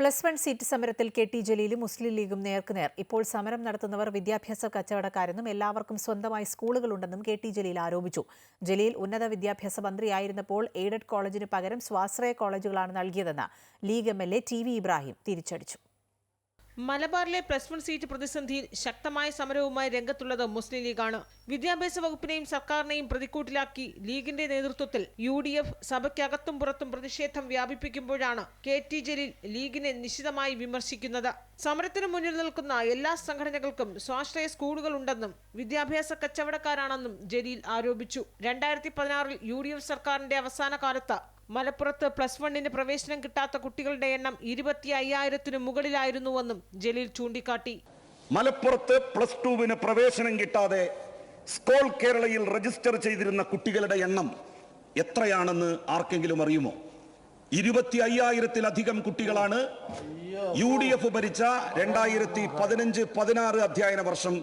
Plus one seat സമരത്തിൽ K T ജലീലും മുസ്ലിം ലീഗും നേർക്കുനേർ. ഇപ്പോൾ സമരം നടത്തുന്നവർ വിദ്യാഭ്യാസ കച്ചവടക്കാരെന്നും എല്ലാവർക്കും സ്വന്തമായി സ്കൂളുകളുണ്ടെന്നും കെ ടി ജലീൽ ആരോപിച്ചു. ജലീൽ ഉന്നത വിദ്യാഭ്യാസ മന്ത്രിയായിരുന്നപ്പോൾ എയ്ഡഡ് കോളേജിന് പകരം സ്വാശ്രയ കോളേജുകളാണ് നൽകിയതെന്ന് League M L A T V Ibrahim തിരിച്ചടിച്ചു. മലബാറിലെ പ്ലസ് വൺ സീറ്റ് പ്രതിസന്ധിയിൽ ശക്തമായ സമരവുമായി രംഗത്തുള്ളത് മുസ്ലിം ലീഗാണ്. വിദ്യാഭ്യാസ വകുപ്പിനെയും സർക്കാരിനെയും പ്രതിക്കൂട്ടിലാക്കി ലീഗിന്റെ നേതൃത്വത്തിൽ യു ഡി എഫ് സഭയ്ക്കകത്തും പുറത്തും പ്രതിഷേധം വ്യാപിപ്പിക്കുമ്പോഴാണ് കെ ടി ജലീൽ ലീഗിനെ നിശിതമായി വിമർശിക്കുന്നത്. സമരത്തിന് മുന്നിൽ നിൽക്കുന്ന എല്ലാ സംഘടനകൾക്കും സ്വാശ്രയ സ്കൂളുകൾ ഉണ്ടെന്നും വിദ്യാഭ്യാസ കച്ചവടക്കാരാണെന്നും ജലീൽ ആരോപിച്ചു. രണ്ടായിരത്തി പതിനാറിൽ യു ഡി എഫ് സർക്കാരിന്റെ അവസാന കാലത്ത് മലപ്പുറത്ത് പ്ലസ് വണ്ണിന് പ്രവേശനം കിട്ടാത്ത കുട്ടികളുടെ എണ്ണം ഇരുപത്തി അയ്യായിരത്തിനു മുകളിലായിരുന്നുവെന്നും ജലീൽ ചൂണ്ടിക്കാട്ടി. മലപ്പുറത്ത് പ്ലസ് ടുവിന് പ്രവേശനം കിട്ടാതെ സ്കോൾ കേരളയിൽ രജിസ്റ്റർ ചെയ്തിരുന്ന കുട്ടികളുടെ എണ്ണം എത്രയാണെന്ന് ആർക്കെങ്കിലും അറിയുമോ? ഇരുപത്തി അയ്യായിരത്തിലധികം കുട്ടികളാണ് യു ഡി എഫ് ഭരിച്ച രണ്ടായിരത്തി പതിനഞ്ച് പതിനാറ് അധ്യയന വർഷം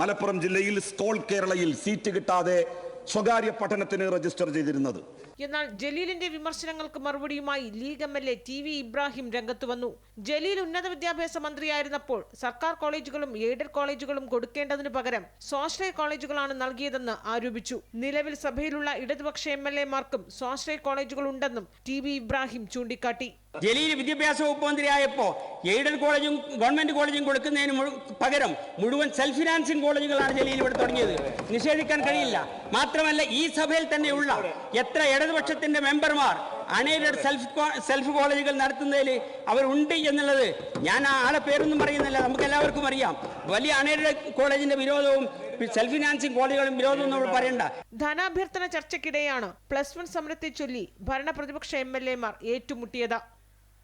മലപ്പുറം ജില്ലയിൽ സ്കോൾ കേരളയിൽ സീറ്റ് കിട്ടാതെ സ്വകാര്യ പഠനത്തിന് രജിസ്റ്റർ ചെയ്തിരുന്നത്. എന്നാൽ ജലീലിന്റെ വിമർശനങ്ങൾക്ക് മറുപടിയുമായി League M L A T V Ibrahim രംഗത്ത് വന്നു. ജലീൽ ഉന്നത വിദ്യാഭ്യാസ മന്ത്രിയായിരുന്നപ്പോൾ സർക്കാർ കോളേജുകളും എയ്ഡഡ് കോളേജുകളും കൊടുക്കേണ്ടതിനു പകരം സ്വാശ്രയ കോളേജുകളാണ് നൽകിയതെന്ന് ആരോപിച്ചു. നിലവിൽ സഭയിലുള്ള ഇടതുപക്ഷ എം എൽ എമാർക്കും സ്വാശ്രയ കോളേജുകൾ ഉണ്ടെന്നും ടി വി ഇബ്രാഹിം ചൂണ്ടിക്കാട്ടി. ജലീൽ വിദ്യാഭ്യാസ വകുപ്പ് മന്ത്രിയായപ്പോൾ എയ്ഡഡ് കോളേജും ഗവൺമെന്റ് കോളേജും കൊടുക്കുന്നതിന് പകരം മുഴുവൻ സെൽഫ് ഫിനാൻസിങ് കോളേജുകളാണ് ജലീൽ ഇവിടെ തുടങ്ങിയത്. നിഷേധിക്കാൻ കഴിയില്ല. മാത്രമല്ല ഈ സഭയിൽ തന്നെയുള്ള എത്ര ഇടതുപക്ഷത്തിന്റെ മെമ്പർമാർ അൺഎയ്ഡഡ് സെൽഫ് സെൽഫ് കോളേജുകൾ നടത്തുന്നതിൽ അവരുണ്ട് എന്നുള്ളത് ഞാൻ ആ ആളെ പേരൊന്നും പറയുന്നില്ല. നമുക്ക് എല്ലാവർക്കും അറിയാം. വലിയ അൺഎയ്ഡഡ് കോളേജിന്റെ വിരോധവും സെൽഫ് ഫിനാൻസിംഗ് കോളേജുകളും വിരോധവും നമ്മൾ പറയണ്ട. ധനാഭ്യർത്ഥന ചർച്ചയ്ക്കിടെയാണ് പ്ലസ് വൺ സമരത്തെ ചൊല്ലി ഭരണപ്രതിപക്ഷ എം എൽ എമാർ ഏറ്റുമുട്ടിയത്.